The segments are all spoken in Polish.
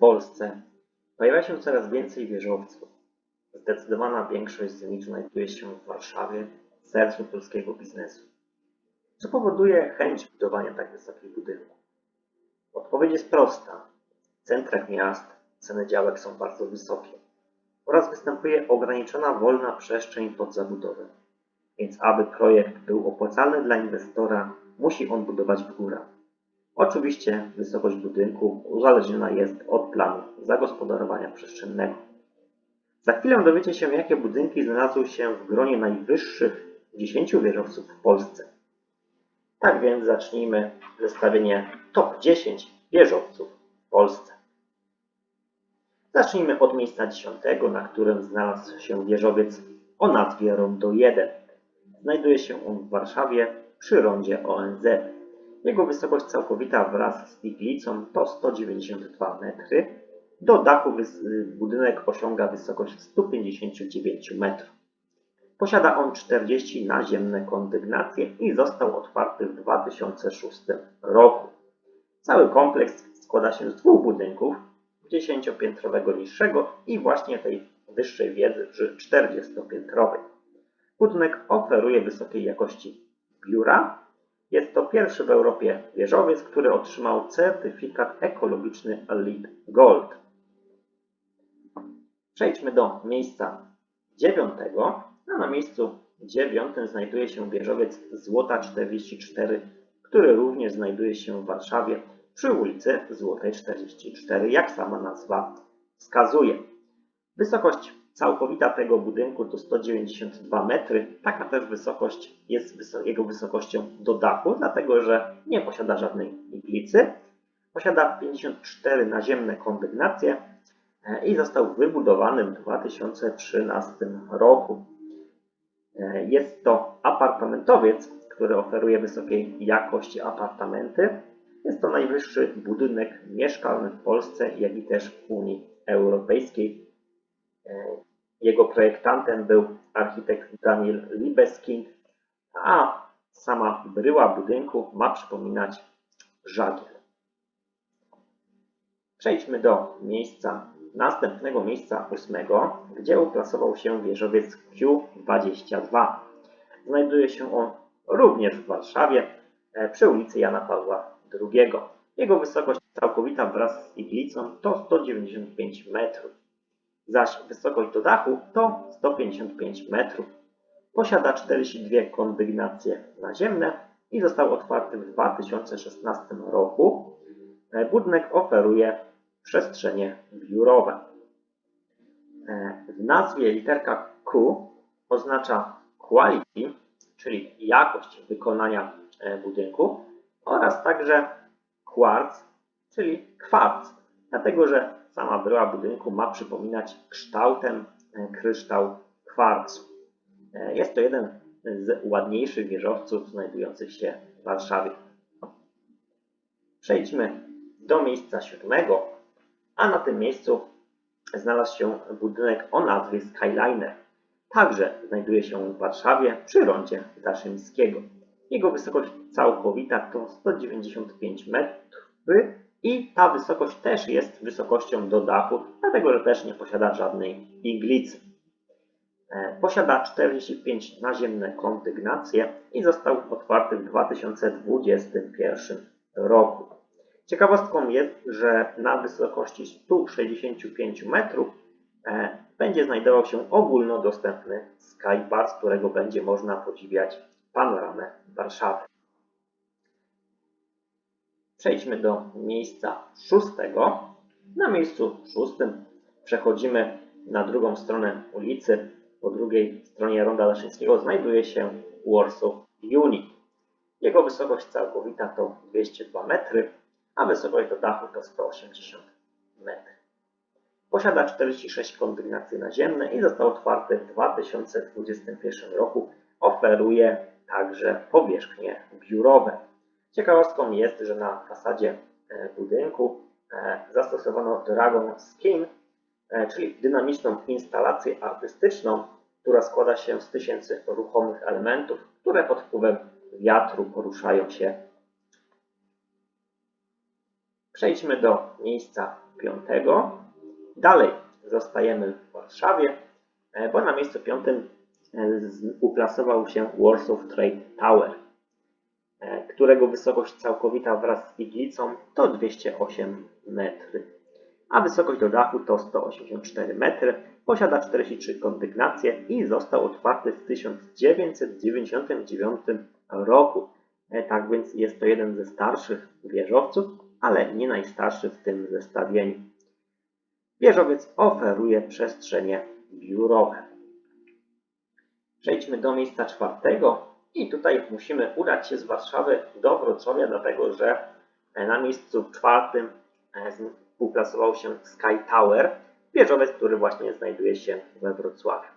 Polsce pojawia się coraz więcej wieżowców. Zdecydowana większość z nich znajduje się w Warszawie, sercu polskiego biznesu. Co powoduje chęć budowania tak wysokich budynków? Odpowiedź jest prosta. W centrach miast ceny działek są bardzo wysokie oraz występuje ograniczona wolna przestrzeń pod zabudowę. Więc aby projekt był opłacalny dla inwestora, musi on budować w górę. Oczywiście wysokość budynku uzależniona jest od planu zagospodarowania przestrzennego. Za chwilę dowiecie się, jakie budynki znalazły się w gronie najwyższych 10 wieżowców w Polsce. Tak więc zacznijmy zestawienie top 10 wieżowców w Polsce. Zacznijmy od miejsca 10, na którym znalazł się wieżowiec o nazwie Rondo 1. Znajduje się on w Warszawie przy rondzie ONZ. Jego wysokość całkowita wraz z iglicą to 192 metry. Do dachu wys- budynek osiąga wysokość 159 metrów. Posiada on 40 naziemne kondygnacje i został otwarty w 2006 roku. Cały kompleks składa się z dwóch budynków, 10-piętrowego niższego i właśnie tej wyższej wiedzy 40-piętrowej. Budynek oferuje wysokiej jakości biura. Jest to pierwszy w Europie wieżowiec, który otrzymał certyfikat ekologiczny LEED Gold. Przejdźmy do miejsca dziewiątego. Na miejscu dziewiątym znajduje się wieżowiec Złota 44, który również znajduje się w Warszawie przy ulicy Złotej 44, jak sama nazwa wskazuje. Wysokość całkowita tego budynku to 192 metry. Taka też wysokość jest jego wysokością do dachu, dlatego że nie posiada żadnej iglicy. Posiada 54 naziemne kondygnacje e, i został wybudowany w 2013 roku. E, Jest to apartamentowiec, który oferuje wysokiej jakości apartamenty. Jest to najwyższy budynek mieszkalny w Polsce, jak i też w Unii Europejskiej. Jego projektantem był architekt Daniel Libeskind, a sama bryła budynku ma przypominać żagiel. Przejdźmy do miejsca, następnego miejsca ósmego, gdzie uplasował się wieżowiec Q22. Znajduje się on również w Warszawie e, przy ulicy Jana Pawła II. Jego wysokość całkowita wraz z iglicą to 195 metrów, zaś wysokość do dachu to 155 metrów. Posiada 42 kondygnacje naziemne i został otwarty w 2016 roku. E, Budynek oferuje przestrzenie biurowe. E, W nazwie literka Q oznacza quality, czyli jakość wykonania e, budynku oraz także quartz, czyli kwarc, dlatego że sama bryła budynku ma przypominać kształtem e, kryształ kwarcu. E, Jest to jeden z ładniejszych wieżowców znajdujących się w Warszawie. Przejdźmy do miejsca siódmego, a na tym miejscu znalazł się budynek o nazwie Skyliner. Także znajduje się w Warszawie przy rondzie Daszyńskiego. Jego wysokość całkowita to 195 metrów i ta wysokość też jest wysokością do dachu, dlatego że też nie posiada żadnej iglicy. E, Posiada 45 naziemne kondygnacje i został otwarty w 2021 roku. Ciekawostką jest, że na wysokości 165 metrów e, będzie znajdował się ogólnodostępny skybar, z którego będzie można podziwiać panoramę Warszawy. Przejdźmy do miejsca szóstego. Na miejscu szóstym przechodzimy na drugą stronę ulicy. Po drugiej stronie Ronda Daszyńskiego znajduje się Warsaw Unit. Jego wysokość całkowita to 202 metry, a wysokość do dachu to 180 metrów. Posiada 46 kondygnacji naziemne i został otwarty w 2021 roku. Oferuje także powierzchnie biurowe. Ciekawostką jest, że na fasadzie e, budynku e, zastosowano Dragon Skin, e, czyli dynamiczną instalację artystyczną, która składa się z tysięcy ruchomych elementów, które pod wpływem wiatru poruszają się Przejdźmy do miejsca piątego. Dalej zostajemy w Warszawie, bo na miejscu piątym uplasował się Warsaw Trade Tower, którego wysokość całkowita wraz z iglicą to 208 metry, a wysokość do dachu to 184 metry. Posiada 43 kondygnacje i został otwarty w 1999 roku. E, Tak więc jest to jeden ze starszych wieżowców, ale nie najstarszy w tym zestawieniu. Wieżowiec oferuje przestrzenie biurowe. Przejdźmy do miejsca czwartego i tutaj musimy udać się z Warszawy do Wrocławia, dlatego że e, na miejscu czwartym e, uplasował się Sky Tower, wieżowiec, który właśnie znajduje się we Wrocławiu.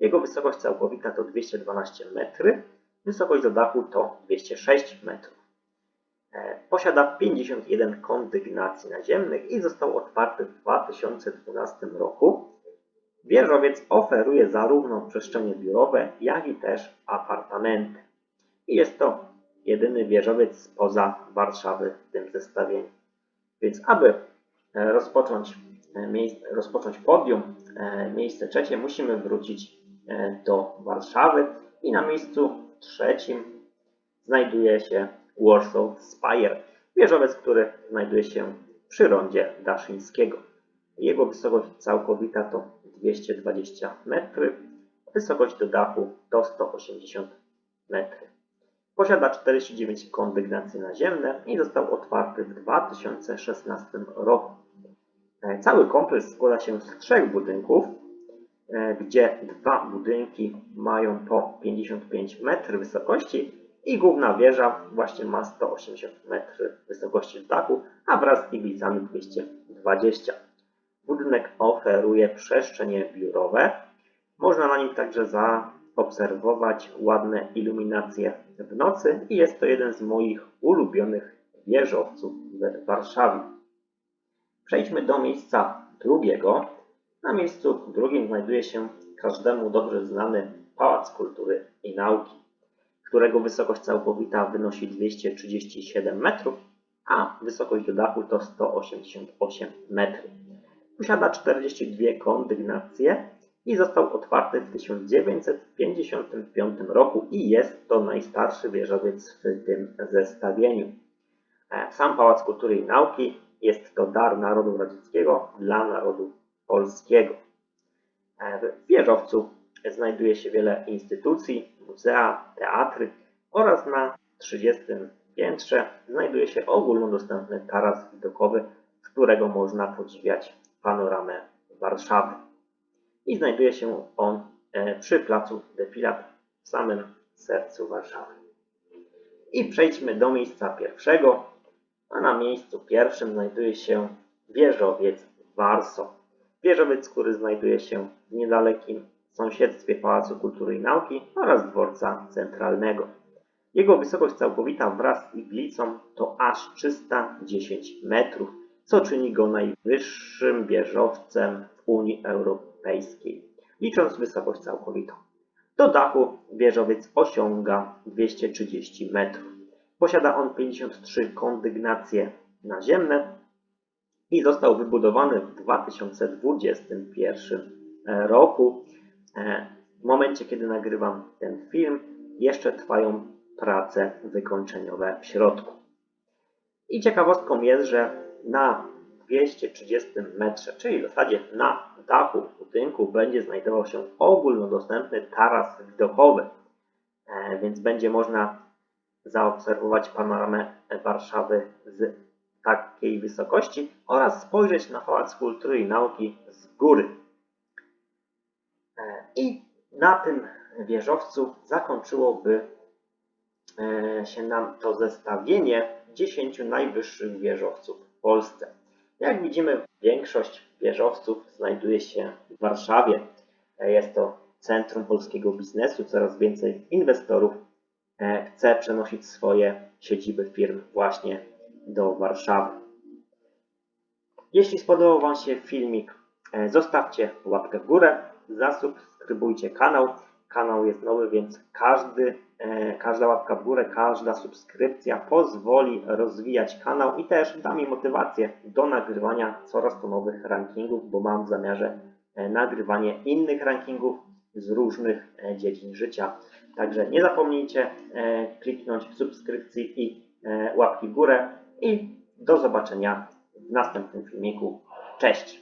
Jego wysokość całkowita to 212 metry, wysokość do dachu to 206 metrów. E, Posiada 51 kondygnacji naziemnych i został otwarty w 2012 roku. Wieżowiec oferuje zarówno przestrzenie biurowe, jak i też apartamenty. I jest to jedyny wieżowiec spoza Warszawy w tym zestawieniu. Więc aby e, rozpocząć, e, rozpocząć podium, e, miejsce trzecie, musimy wrócić do Warszawy i na miejscu trzecim znajduje się Warsaw Spire, wieżowiec, który znajduje się przy rondzie Daszyńskiego. Jego wysokość całkowita to 220 metry, wysokość do dachu to 180 metry. Posiada 49 kondygnacji naziemne i został otwarty w 2016 roku. E, Cały kompleks składa się z trzech budynków, e, gdzie dwa budynki mają po 55 metry wysokości i główna wieża właśnie ma 180 metry wysokości z dachu, a wraz z iglicami 220. Budynek oferuje przestrzenie biurowe. Można na nim także zaobserwować ładne iluminacje w nocy i jest to jeden z moich ulubionych wieżowców w Warszawie. Przejdźmy do miejsca drugiego. Na miejscu drugim znajduje się każdemu dobrze znany Pałac Kultury i Nauki, którego wysokość całkowita wynosi 237 metrów, a wysokość do dachu to 188 metrów. Posiada 42 kondygnacje i został otwarty w 1955 roku i jest to najstarszy wieżowiec w tym zestawieniu. E, Sam Pałac Kultury i Nauki jest to dar narodu radzieckiego dla narodu polskiego. E, W wieżowcu znajduje się wiele instytucji, muzea, teatry oraz na 30 piętrze znajduje się ogólnodostępny taras widokowy, z którego można podziwiać panoramę Warszawy. I znajduje się on e, przy placu Defilat w samym sercu Warszawy. I przejdźmy do miejsca pierwszego, a na miejscu pierwszym znajduje się wieżowiec Warso. Wieżowiec, który znajduje się w niedalekim sąsiedztwie Pałacu Kultury i Nauki oraz dworca centralnego. Jego wysokość całkowita wraz z iglicą to aż 310 metrów, co czyni go najwyższym wieżowcem w Unii Europejskiej, licząc wysokość całkowitą. Do dachu wieżowiec osiąga 230 metrów. Posiada on 53 kondygnacje naziemne i został wybudowany w 2021 roku. E, W momencie, kiedy nagrywam ten film, jeszcze trwają prace wykończeniowe w środku. I ciekawostką jest, że na 230 metrze, czyli w zasadzie na dachu budynku, będzie znajdował się ogólnodostępny taras widokowy, E, więc będzie można zaobserwować panoramę Warszawy z takiej wysokości oraz spojrzeć na Pałac Kultury i Nauki z góry. E, I na tym wieżowcu zakończyłoby e, się nam to zestawienie 10 najwyższych wieżowców Polsce. Jak widzimy, większość wieżowców znajduje się w Warszawie. Jest to centrum polskiego biznesu. Coraz więcej inwestorów e, chce przenosić swoje siedziby firm właśnie do Warszawy. Jeśli spodobał Wam się filmik, e, zostawcie łapkę w górę, zasubskrybujcie kanał. Kanał jest nowy, więc każdy, e, każda łapka w górę, każda subskrypcja pozwoli rozwijać kanał i też da mi motywację do nagrywania coraz to nowych rankingów, bo mam w zamiarze e, nagrywanie innych rankingów z różnych e, dziedzin życia. Także nie zapomnijcie kliknąć subskrypcji i łapki w górę i do zobaczenia w następnym filmiku. Cześć!